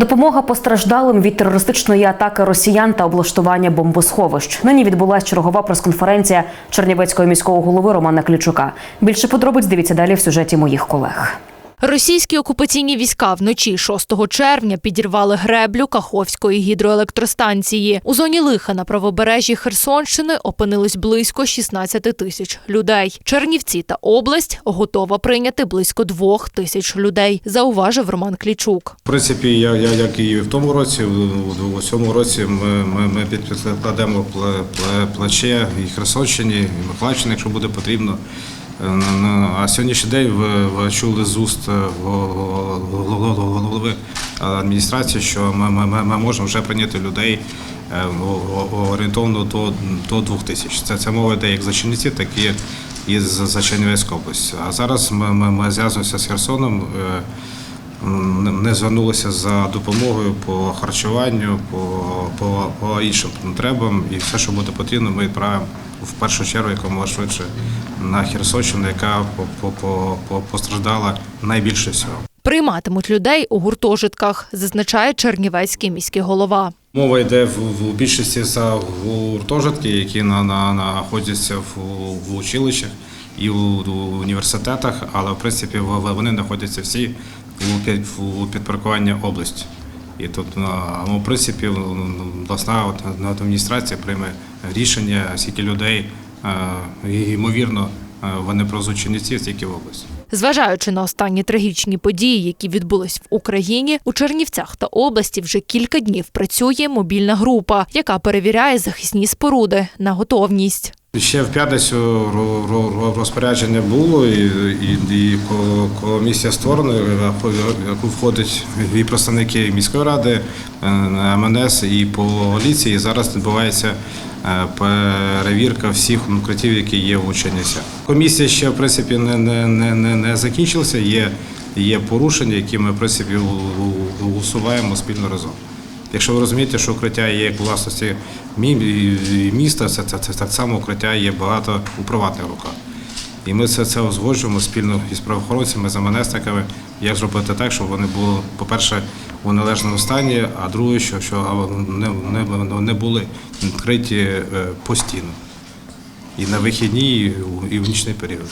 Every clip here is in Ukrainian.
Допомога постраждалим від терористичної атаки росіян та облаштування бомбосховищ. Нині відбулася чергова прес-конференція Чернівецького міського голови Романа Клічука. Більше подробиць дивіться далі в сюжеті моїх колег. Російські окупаційні війська вночі 6 червня підірвали греблю Каховської гідроелектростанції. У зоні лиха на правобережжі Херсонщини опинилось близько 16 тисяч людей. Чернівці та область готова прийняти близько двох тисяч людей, зауважив Роман Клічук. В принципі, я, я як і в тому році, в цьому році ми, ми, ми підкладемо пле- пле- плече і Херсонщині, і Миколаївщині, якщо буде потрібно. Е, А сьогоднішній день ви, чули з уст е, го- го- го- голови адміністрації, що ми, можемо вже прийняти людей е, орієнтовно до, до двох тисяч. Це, це мова йде як за Чернівці, так і, за Чернівецьку область. А зараз ми, ми, зв'язуємося з Херсоном. е, не звернулися за допомогою по харчуванню, по, по, по іншим потребам, і все, що буде потрібно, ми відправимо в першу чергу якомога швидше на Херсонщину, яка по, по, по, по, постраждала найбільше всього. Прийматимуть людей у гуртожитках, зазначає Чернівецький міський голова. Мова йде в, в більшості за гуртожитки, які на, на, знаходяться в, в училищах і у, у університетах, але в принципі в- вони знаходяться всі у, під- у області. І тут, ну, а, в принципі, обласна от, адміністрація прийме рішення, скільки людей, е, ймовірно, е, вони прозуть Чернівці, стільки в області. Зважаючи на останні трагічні події, які відбулись в Україні, у Чернівцях та області вже кілька днів працює мобільна група, яка перевіряє захисні споруди на готовність. Ще в п'ятницю ро- ро- ро- розпорядження було, і, і, і комісія створена, в яку входять і представники міської ради, е, МНС і поліції. І зараз відбувається е, перевірка всіх укриттів, які є в Чернівцях. Комісія ще в принципі не, не, не, не, закінчилася. Є, є порушення, які ми в принципі усуваємо спільно разом. Якщо ви розумієте, що укриття є як власності міста, це, це, це так само укриття є багато у приватних руках. І ми це, це узгоджуємо спільно із правоохоронцями, з МНСниками, як зробити так, щоб вони були, по-перше, у належному стані, а друге, що, що не, не, не були відкриті е, постійно. І на вихідні, і в нічний період.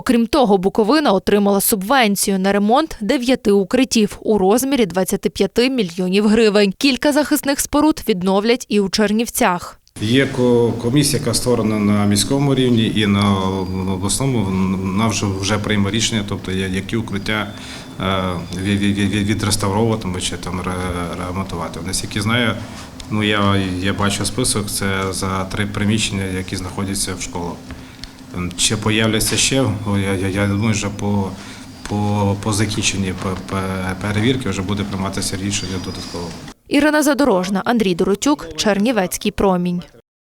Окрім того, Буковина отримала субвенцію на ремонт дев'яти укриттів у розмірі 25 мільйонів гривень. Кілька захисних споруд відновлять і у Чернівцях. Є ко- комісія, яка створена на міському рівні і на обласному вона вже вже прийме рішення, тобто які укриття е, від- від- від- відреставровуватиме чи там ре- ремонтувати. Наскільки знаю, ну я, я бачу список, це за три приміщення, які знаходяться в школах. Ем, Чи появляться ще? Я, я, я думаю, що по, по, по закінченні пе- пе- перевірки вже буде прийматися рішення додатково. Ірина Задорожна, Андрій Доротюк, Чернівецький промінь.